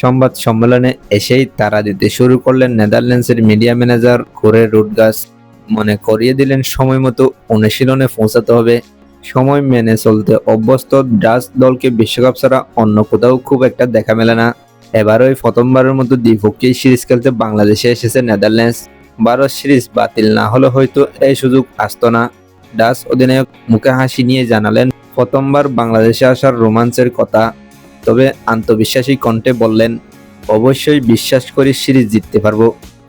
সংবাদ সম্মেলনে এসেই তারা দিতে শুরু করলেন নেদারল্যান্ডসের মিডিয়া ম্যানেজার কোরে রুডগাস। মনে করিয়ে দিলেন, সময় মতো অনুশীলনে পৌঁছাতে হবে। সময় মেনে চলতে অভ্যস্ত ডাচ দলকে বিশ্বকাপ ছাড়া অন্য কোথাও খুব একটা দেখা মেলে না। এবারও এই প্রথমবারের মতো দ্বিপক্ষীয় সিরিজ খেলতে বাংলাদেশে এসেছে নেদারল্যান্ডস। ভারত সিরিজ বাতিল না হলে হয়তো এই সুযোগ আসতো না। ডাচ অধিনায়ক মুখে হাসি নিয়ে জানালেন, প্রথমবার বাংলাদেশে আসার রোমাঞ্চের কথা। তবে আত্মবিশ্বাসী কণ্ঠে বললেন, অবশ্যই বিশ্বাস করি সিরিজ জিততে পারব।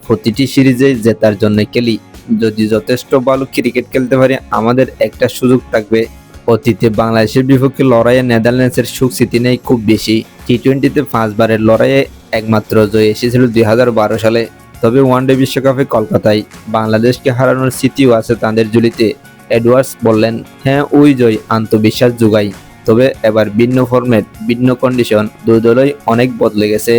প্রতিটি সিরিজে জেতার জন্য খেলি। যদি যথেষ্ট ভালো ক্রিকেট খেলতে পারি, আমাদের একটা সুযোগ থাকবে। অতীতে বাংলাদেশের বিপক্ষে লড়াইয়ে নেদারল্যান্ডসের সুখ স্মৃতি নেই খুব বেশি। টি টোয়েন্টিতে পাঁচবারের লড়াইয়ে একমাত্র জয় এসেছিল দুই হাজার বারো সালে। তবে ওয়ানডে বিশ্বকাপে কলকাতায় বাংলাদেশকে হারানোর স্মৃতিও আছে তাদের জুলিতে এডওয়ার্ডস বললেন হ্যাঁ ওই জয় আত্মবিশ্বাস যোগাই তবে এবার ভিন্ন ফরম্যাট ভিন্ন কন্ডিশন দুই দলই অনেক বদলে গেছে।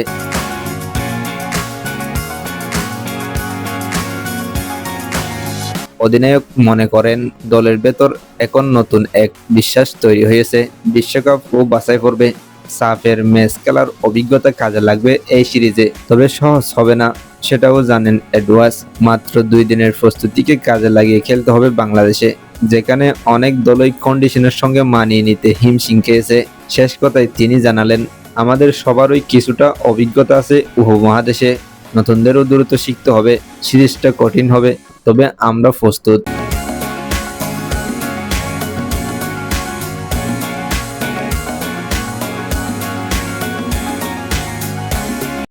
অধিনায়ক মনে করেন, দলের ভেতর এখন নতুন এক বিশ্বাস তৈরি হয়েছে। বিশ্বকাপ ও বাছাই পড়বে সাফের ম্যাচ খেলার অভিজ্ঞতা কাজে লাগবে এই সিরিজে, তবে সহজ হবে না, সেটাও জানেন এডওয়ার্স। মাত্র দুই দিনের প্রস্তুতিকে কাজে লাগিয়ে খেলতে হবে বাংলাদেশে। যেখানে অনেক দলই কন্ডিশনের সঙ্গে মানিয়ে নিতে হিমশিম খেয়েছে। শেষ কথায় তিনি জানালেন, আমাদের সবারই কিছুটা অভিজ্ঞতা আছে উপমহাদেশে। নতুনদেরও দ্রুত শিখতে হবে, সিরিজটা কঠিন হবে, তবে আমরা প্রস্তুত।